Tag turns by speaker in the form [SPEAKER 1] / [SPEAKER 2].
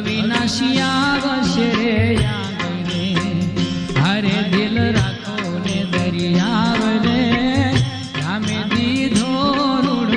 [SPEAKER 1] અવિનાશી આવશે રે હરે દિલ રાખો ને દરિયાવ રામે દીધ